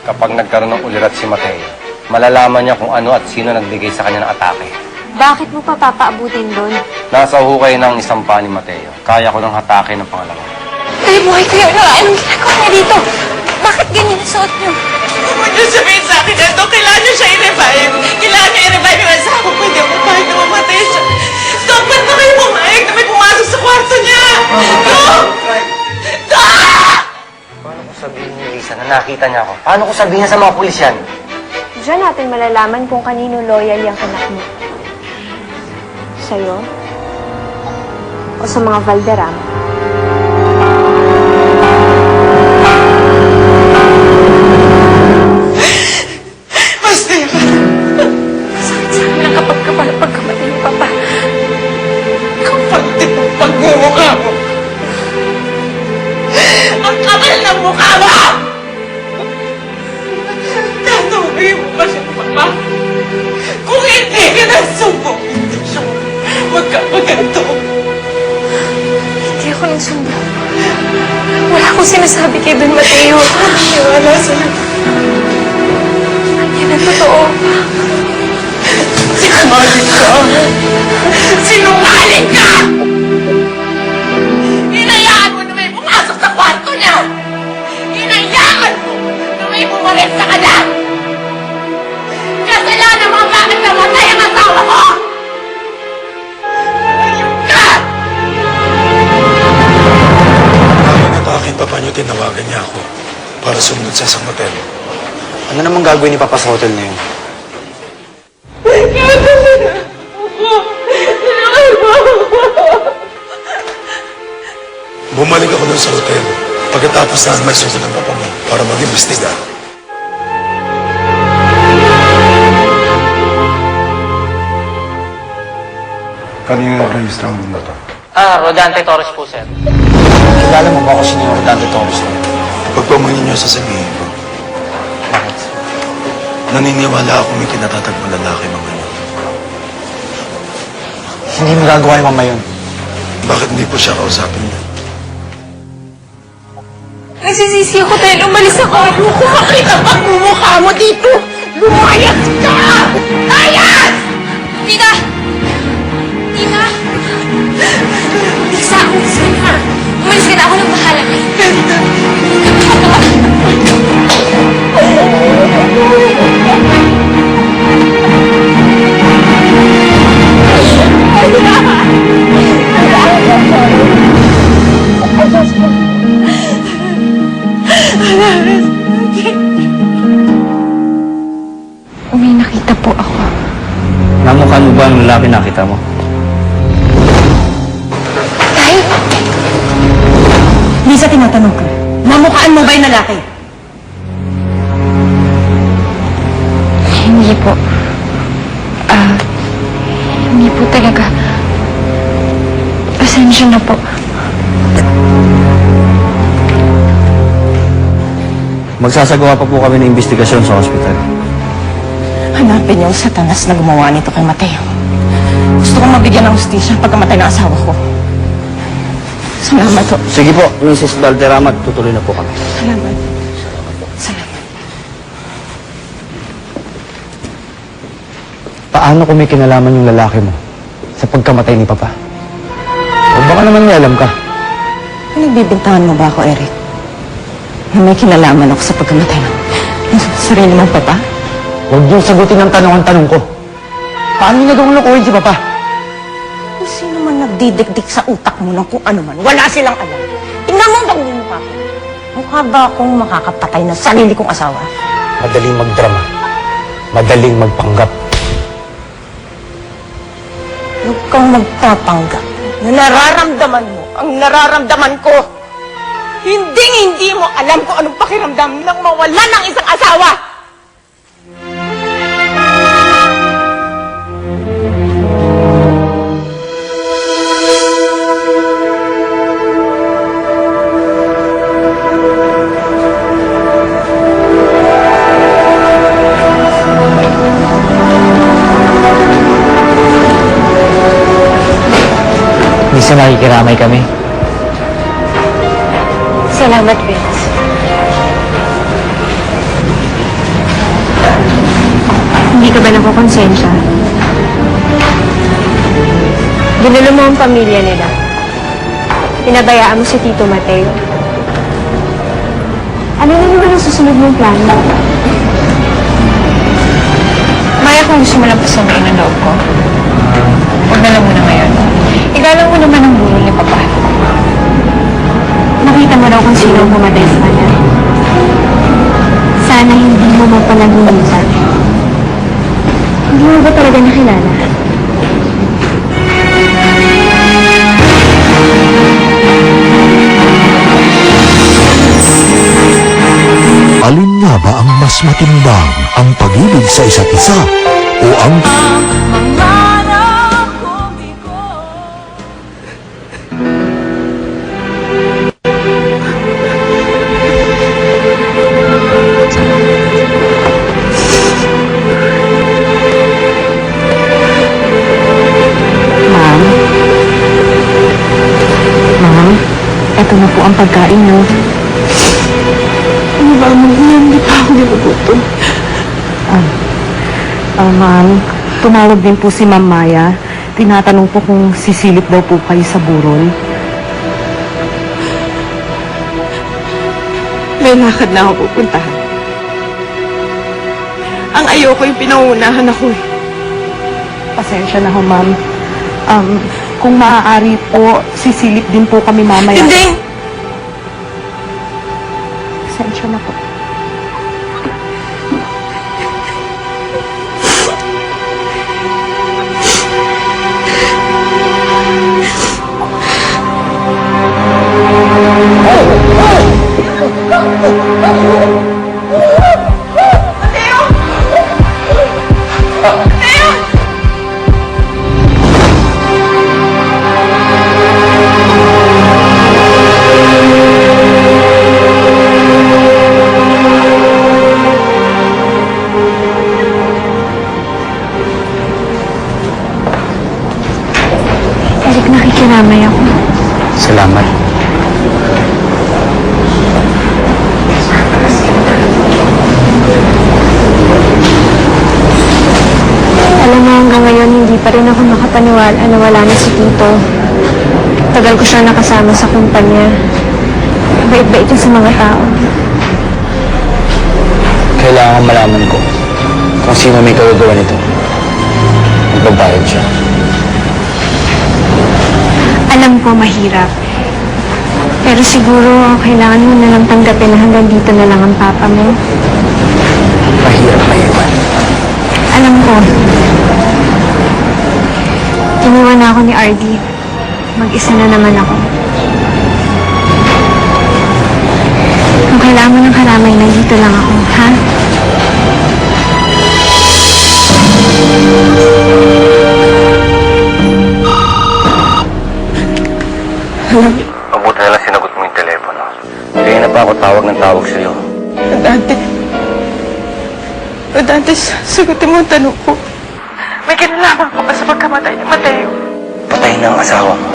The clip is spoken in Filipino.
Kapag nagkaroon ng ulirat si Mateo, malalaman niya kung ano at sino nagbigay sa kanya ng atake. Bakit mo pa papaabutin doon? Nasa hukay ng isang pa ni Mateo. Kaya ko ng hatake ng pangalawa. Ay, buhay kayo na! Anong ginagawa niya dito? Bakit ganyan ang suot niyo? Huwag niyo sabihin sa akin ito. Kailangan niyo siya i-revive. Kailangan niyo i-revive yung asawa ko. Hindi ako kahit na mamatay siya. Stop! Ba't na kayo pumayag na may pumasok sa kwarto niya? Stop! Nakita niya ako? Paano ko sabihin sa mga pulis yan? Diyan natin malalaman kung kanino loyal yung anak mo. Sa'yo? O sa mga Valderrama? Sumunod sa isang hotel? Ano namang gagawin ni Papa sa hotel na yun? Bumalik ako dun sa hotel pagkatapos na may susunod ng papa mo para mag-imbestiga. Kanina nag-register ang mundo to. Ah, Rodante Torres po, sir. Kilala mo ba ako si Nero Dante Torres na yun? Pag pamangin niyo sasabihin ko, Bakit? naniniwala ako may kinatatagpang lalaki mga yun. Hindi mo gagawa yung mama yun. Bakit hindi po siya kausapin niyo? Nagsisisi ako dahil umalis ako. Ayoko makita ang pagmumukha mo dito! Lumayas ka! Layas! Tina! Tina! Ba ang lalaki nakita mo? Tay? Lisa, tinatanong ka. Mamukhaan mo ba yung lalaki? Hindi po. Ah, hindi po talaga. Pasensya na po. Magsasagawa pa po kami ng investigasyon sa hospital. Hanapin yung satanas na gumawa nito kay Mateo. Gusto kong mabigyan ng hustisya ang pagkamatay ng asawa ko. Salamat po. Sige po, Mrs. Valderrama, tutuloy na po kami. Salamat. Salamat. Paano kung may kinalaman yung lalaki mo sa pagkamatay ni Papa? O baka naman may alam ka. Pinagbibintangan mo ba ako, Eric? Na may kinalaman ako sa pagkamatay ng ng sarili mong papa? Huwag niyong sagutin ang tanong ang tanong ko. Paano niyo nagawang lokohin si Papa? Kung sino man nagdidikdik sa utak mo ng kung ano man, wala silang alam. Tingnan mo ang pagmumukha ko. Mukha ba akong makakapatay ng sarili kong asawa? Madaling magdrama. Madaling magpanggap. Huwag kang magpapanggap na nararamdaman mo ang nararamdaman ko. Hindi hindi mo alam kung anong pakiramdam ng mawala ng isang asawa. Nakikiramay kami. Salamat, Vince. Hindi ka ba nakukonsensya? Ginulo mo ang pamilya nila. Pinabayaan mo si Tito Mateo. Ano na naman ang susunod mong plano? Maya, kung gusto mo lang pasamain ang loob ko, huwag na lang muna ngayon. Igalang mo naman ang burol ni Papa. Nakita mo raw kung sino ang pumatay sa kanya. Sana hindi mo mapalagulitan. Hindi mo ba talaga nakilala? Alin nga ba ang mas matimbang, ang pag-ibig sa isa't isa o ang Ma'am? Eto na po ang pagkain niyo. Ano ba, ma'am? Hindi pa ako ginugutom. Ah, ah, ma'am, tumawag din po si Ma'am Maya. Tinatanong po kung sisilip daw po kayo sa burol. May lakad na ako pupuntahan. Ang ayoko yung pinauunahan ako eh. Pasensya na ho, ma'am. Um, kung maaari po, sisilip din po kami mamaya. Hindi! Pasensya na po. Eric, Salamat. Alam mo, hanggang ngayon, hindi pa rin ako makapaniwala na wala na si Tito. Tagal ko siya nakasama sa kumpanya. Bait-bait niya sa mga tao. Kailangan malaman ko kung sino may kagagawa nito. Magbabayad siya. Alam ko, mahirap. Pero siguro, kailangan mo na lang tanggapin na hanggang dito na lang ang papa mo. Mahirap na iwan. Alam ko. Iniwan na ako ni RD. Mag-isa na naman ako. Kung kailangan mo ng karamay, nandito lang ako, ha? Mabuti pa ako tawag ng tawag sa'yo. Dante. Dante, sagutin mo ang tanong ko. May kinalaman ko ba sa pagkamatay ni Mateo? Patay na ang asawa mo.